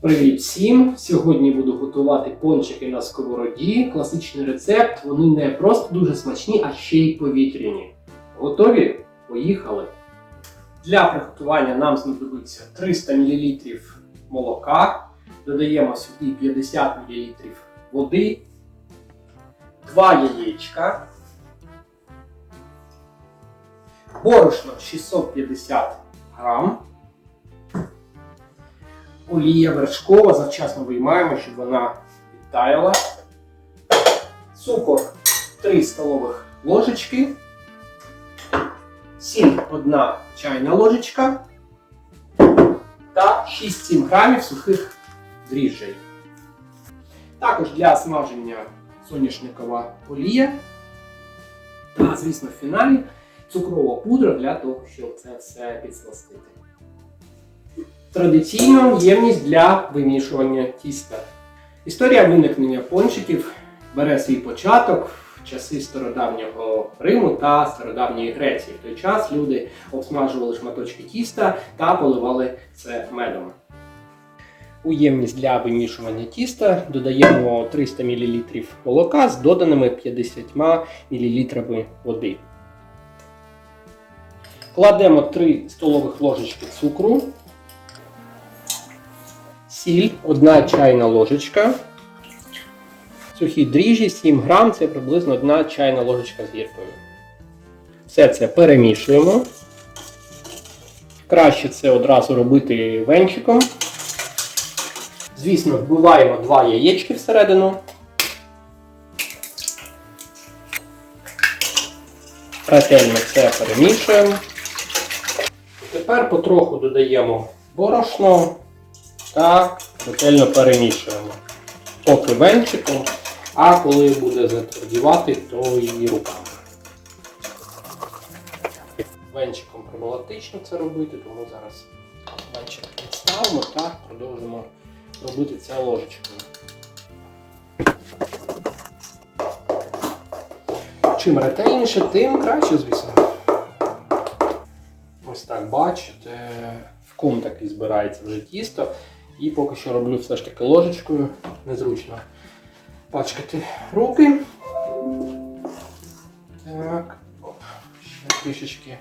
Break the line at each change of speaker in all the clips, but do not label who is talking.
Привіт всім! Сьогодні буду готувати пончики на сковороді. Класичний рецепт. Вони не просто дуже смачні, а ще й повітряні. Готові? Поїхали! Для приготування нам знадобиться 300 мл молока. Додаємо сюди 50 мл води, 2 яєчка, борошно 650 грам. Олія вершкова, завчасно виймаємо, щоб вона відтаяла. Цукор 3 столових ложечки. Сіль 1 чайна ложечка. Та 6-7 грамів сухих дріжджей. Також для смаження соняшникова олія. Та, звісно, в фіналі цукрова пудра для того, щоб це все підсластити. Традиційно ємність для вимішування тіста. Історія виникнення пончиків бере свій початок в часи стародавнього Риму та стародавньої Греції. В той час люди обсмажували шматочки тіста та поливали це медом. У ємність для вимішування тіста додаємо 300 мл молока з доданими 50 мл води. Кладемо 3 столових ложечки цукру, сіль, 1 чайна ложечка, сухі дріжджі 7 грам, це приблизно 1 чайна ложечка з гіркою. Все це перемішуємо. Краще це одразу робити венчиком. Звісно, вбиваємо 2 яєчки всередину. Ретельно це перемішуємо. Тепер потроху додаємо борошно та ретельно перемішуємо. Поки венчиком, а коли буде затвердівати, то і руками. Венчиком проблематично це робити, тому зараз венчик відставимо та продовжимо робити це ложечкою. Чим ретельніше, тим краще, звісно. Ось так бачите, в ком таки збирається вже тісто. І поки що роблю все ж таки ложечкою. Незручно пачкати руки. Так. Ще трішечки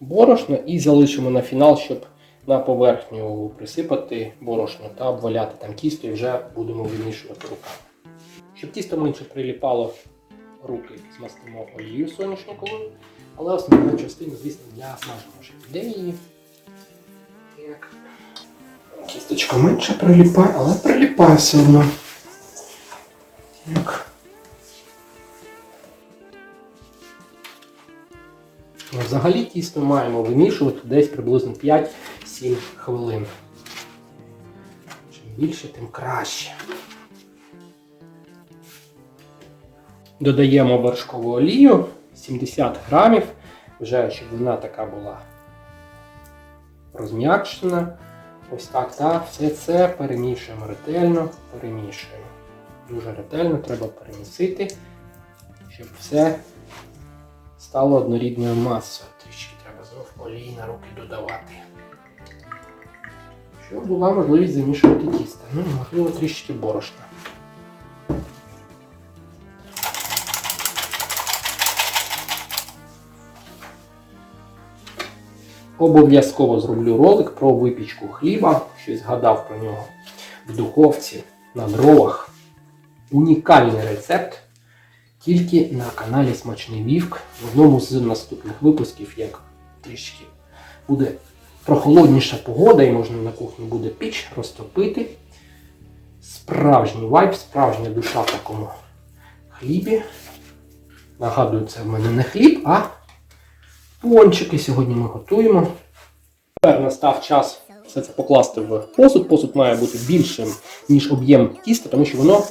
борошна і залишимо на фінал, щоб на поверхню присипати борошно та обваляти там тісто і вже будемо вимішувати руками. Щоб тісто менше приліпало, руки змастимо олією соняшниковою, але основна частина, звісно, для смаження вже піде її. Так. Кісточка менше приліпає, але приліпає все одно. Ну, Взагалі тісто маємо вимішувати десь приблизно 5-7 хвилин. Чим більше, тим краще. Додаємо вершкову олію 70 грамів, вже щоб вона така була розм'якшена. Ось так, так, все це перемішуємо ретельно, перемішуємо. Дуже ретельно треба перемісити, щоб все стало однорідною масою. Трішки треба знов олії на руки додавати. Щоб була можливість замішувати тісто. Ну, можливо, трішки борошна. Обов'язково зроблю ролик про випічку хліба, щось згадав про нього в духовці на дровах. Унікальний рецепт тільки на каналі Смачний Вівк. В одному з наступних випусків, як трішки буде прохолодніша погода і можна на кухні буде піч розтопити. Справжній вайб, справжня душа в такому хлібі. Нагадую, це в мене не хліб, а пончики сьогодні ми готуємо. Тепер настав час все це покласти в посуд. Посуд має бути більшим, ніж об'єм тіста, тому що воно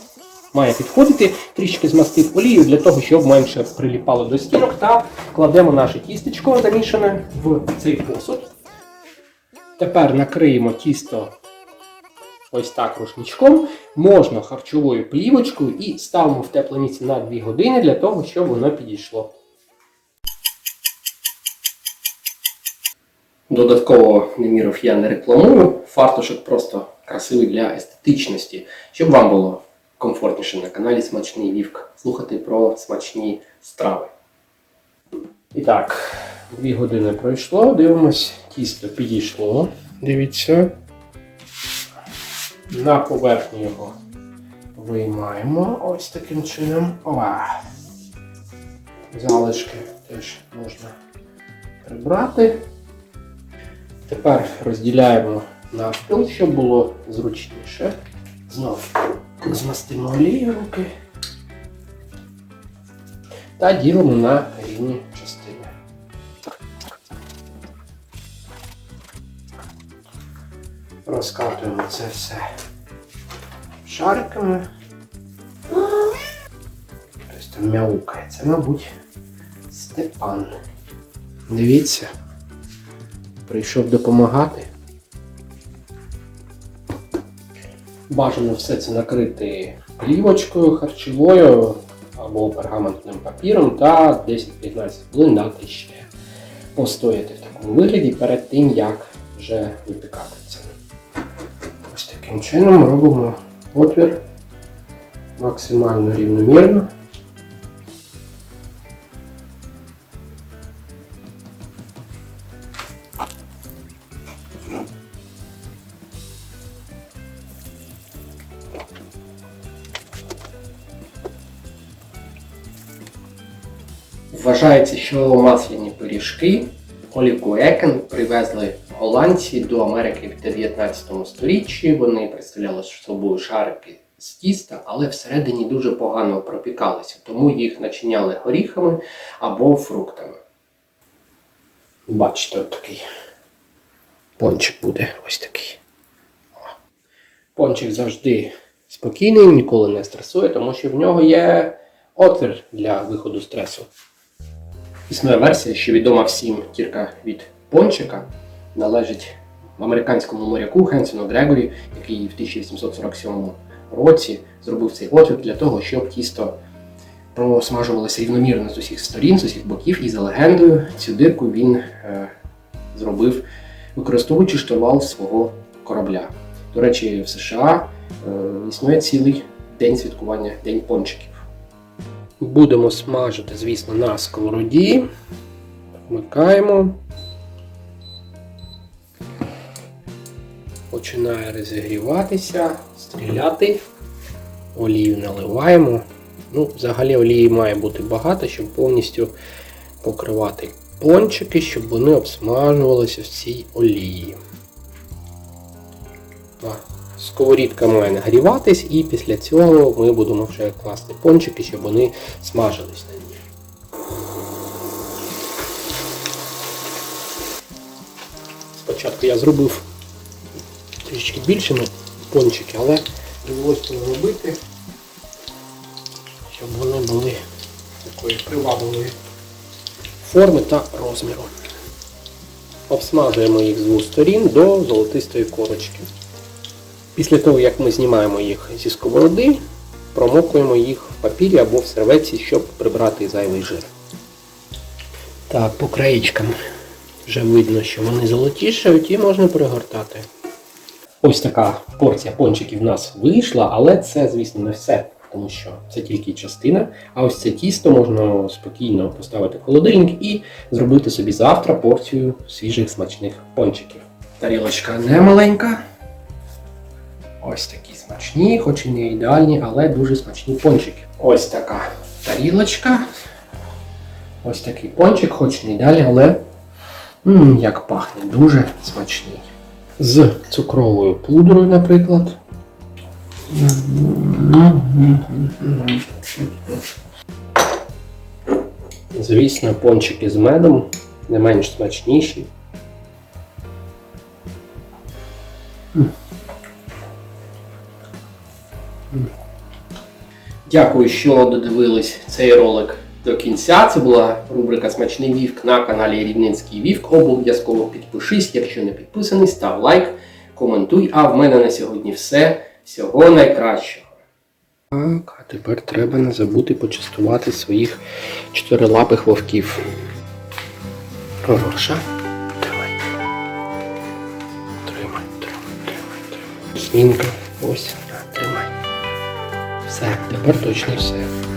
має підходити. Трішки змастив олію для того, щоб менше приліпало до стінок. Та кладемо наше тістечко замішане в цей посуд. Тепер накриємо тісто ось так рушничком. Можна харчовою плівочкою і ставимо в тепле місце на 2 години для того, щоб воно підійшло. Додатково неміров я не рекламую. Фартушок просто красивий для естетичності, щоб вам було комфортніше на каналі Смачний Вівк слухати про смачні страви. І так, дві години пройшло, дивимось, тісто підійшло. Дивіться. На поверхню його виймаємо ось таким чином. Ова. Залишки теж можна прибрати. Тепер розділяємо навпіл, щоб було зручніше. Знову змастимо олією руки та ділимо на рівні частини. Розкатуємо це все шариками. Хтось там мяукає. Це, мабуть, Степан. Дивіться, прийшов допомагати. Бажано все це накрити плівочкою харчовою або пергаментним папіром та 10-15 хвилин дати ще постояти в такому вигляді перед тим, як вже випікати це. Ось таким чином робимо отвір максимально рівномірно. Вважається, що масляні пиріжки Олікуекен привезли голландці до Америки в 19 сторіччі. Вони представляли собою шарики з тіста, але всередині дуже погано пропікалися, тому їх начиняли горіхами або фруктами. Бачите, от такий пончик буде ось такий. Пончик завжди спокійний, ніколи не стресує, тому що в нього є отвір для виходу стресу. Існує версія, що відома всім кірка від пончика належить американському моряку Хенсону Грегорі, який в 1847 році зробив цей отвір для того, щоб тісто просмажувалося рівномірно з усіх сторін, з усіх боків, і за легендою цю дирку він е, зробив, використовуючи штурвал свого корабля. До речі, в США е, існує цілий день святкування День пончиків. Будемо смажити, звісно, на сковороді. Вмикаємо. Починає розігріватися, стріляти. Олію наливаємо. Ну, взагалі олії має бути багато, щоб повністю покривати пончики, щоб вони обсмажувалися в цій олії. Сковорідка має нагріватись, і після цього ми будемо вже класти пончики, щоб вони смажились на ній. Спочатку я зробив трішки більшими пончики, але довелося зробити, щоб вони були такої привабливої форми та розміру. Обсмажуємо їх з двох сторін до золотистої корочки. Після того, як ми знімаємо їх зі сковороди, промокуємо їх в папірі або в серветці, щоб прибрати зайвий жир. Так, по краєчкам вже видно, що вони золотішають і можна пригортати. Ось така порція пончиків в нас вийшла, але це, звісно, не все, тому що це тільки частина. А ось це тісто можна спокійно поставити в холодильник і зробити собі завтра порцію свіжих смачних пончиків. Тарілочка не маленька. Ось такі смачні, хоч і не ідеальні, але дуже смачні пончики. Ось така тарілочка. Ось такий пончик, хоч не ідеальний, але м, як пахне, дуже смачний. З цукровою пудрою, наприклад. Звісно, пончики з медом не менш смачніші. Дякую, що додивились цей ролик до кінця. Це була рубрика Смачний Вівк на каналі Рівненський Вівк. Обов'язково підпишись, якщо не підписаний, став лайк, коментуй. А в мене на сьогодні все. Всього найкращого. Так, а тепер треба не забути почастувати своїх чотирилапих вовків. Хороша. Давай. Тримай, тримай, тримай, тримай. смінка. Ось. Все, тепер точно все.